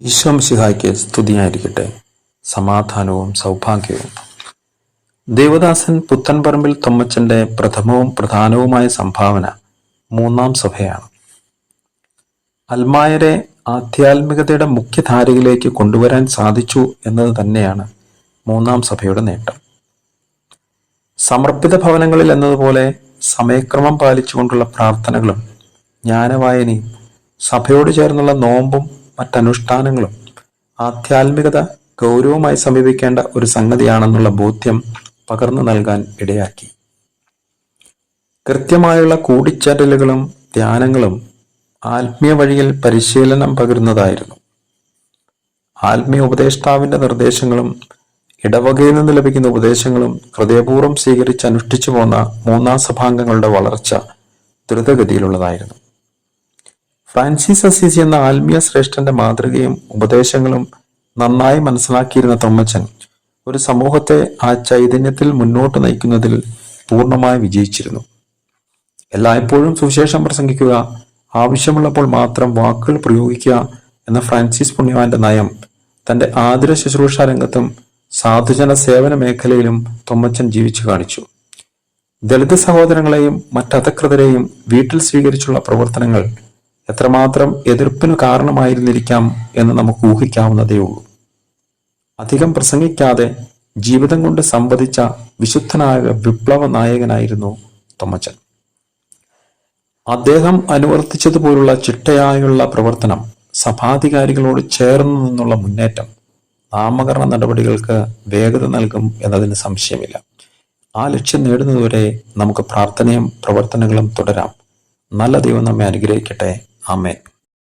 ഈശോംശിഹായ്ക്ക് സ്തുതിയായിരിക്കട്ടെ. സമാധാനവും സൗഭാഗ്യവും. ദേവദാസൻ പുത്തൻപറമ്പിൽ തൊമ്മച്ചന്റെ പ്രഥമവും പ്രധാനവുമായ സംഭാവന മൂന്നാം സഭയാണ്. അൽമായരെ ആധ്യാത്മികതയുടെ മുഖ്യധാരയിലേക്ക് കൊണ്ടുവരാൻ സാധിച്ചു എന്നത് തന്നെയാണ് മൂന്നാം സഭയുടെ നേട്ടം. സമർപ്പിത ഭവനങ്ങളിൽ എന്നതുപോലെ സമയക്രമം പാലിച്ചുകൊണ്ടുള്ള പ്രാർത്ഥനകളും ജ്ഞാനവായനയും സഭയോട് ചേർന്നുള്ള നോമ്പും മറ്റനുഷ്ഠാനങ്ങളും ആധ്യാത്മികത ഗൗരവമായി സമീപിക്കേണ്ട ഒരു സംഗതിയാണെന്നുള്ള ബോധ്യം പകർന്നു നൽകാൻ ഇടയാക്കി. കൃത്യമായുള്ള കൂടിച്ചേരലുകളും ധ്യാനങ്ങളും ആത്മീയ വഴിയിൽ പരിശീലനം പകരുന്നതായിരുന്നു. ആത്മീയ ഉപദേഷ്ടാവിന്റെ നിർദ്ദേശങ്ങളും ഇടവകയിൽ നിന്ന് ലഭിക്കുന്ന ഉപദേശങ്ങളും ഹൃദയപൂർവം സ്വീകരിച്ച് അനുഷ്ഠിച്ചു പോന്ന മൂന്നാം സഭാംഗങ്ങളുടെ വളർച്ച ദ്രുതഗതിയിലുള്ളതായിരുന്നു. ഫ്രാൻസിസ് അസീസി എന്ന ആത്മീയ ശ്രേഷ്ഠന്റെ മാതൃകയും ഉപദേശങ്ങളും നന്നായി മനസ്സിലാക്കിയിരുന്ന തൊമ്മച്ചൻ ഒരു സമൂഹത്തെ ആ ചൈതന്യത്തിൽ മുന്നോട്ട് നയിക്കുന്നതിൽ പൂർണമായി വിജയിച്ചിരുന്നു. എല്ലായ്പ്പോഴും സുവിശേഷം പ്രസംഗിക്കുക ആവശ്യമുള്ളപ്പോൾ മാത്രം വാക്കുകൾ പ്രയോഗിക്കുക എന്ന ഫ്രാൻസിസ് പുണ്യവാന്റെ നയം തന്റെ ആതുര ശുശ്രൂഷ രംഗത്തും സാധുജന സേവന മേഖലയിലും തൊമ്മച്ചൻ ജീവിച്ചു കാണിച്ചു. ദളിത് സഹോദരങ്ങളെയും മറ്റധകൃതരെയും വീട്ടിൽ സ്വീകരിച്ചുള്ള പ്രവർത്തനങ്ങൾ എത്രമാത്രം എതിർപ്പിന് കാരണമായിരുന്നിരിക്കാം എന്ന് നമുക്ക് ഊഹിക്കാവുന്നതേ ഉള്ളൂ. അധികം പ്രസംഗിക്കാതെ ജീവിതം കൊണ്ട് സംവദിച്ച വിശുദ്ധനായ വിപ്ലവ നായകനായിരുന്നു തൊമ്മച്ചൻ അദ്ദേഹം അനുവർത്തിച്ചതുപോലുള്ള ചിട്ടയായുള്ള പ്രവർത്തനം സഭാധികാരികളോട് ചേർന്നു നിന്നുള്ള മുന്നേറ്റം നാമകരണ നടപടികൾക്ക് വേഗത നൽകും എന്നതിന് സംശയമില്ല. ആ ലക്ഷ്യം നേടുന്നതുവരെ നമുക്ക് പ്രാർത്ഥനയും പ്രവർത്തനങ്ങളും തുടരാം. നല്ല ദൈവം നമ്മെ അനുഗ്രഹിക്കട്ടെ. ആമേൻ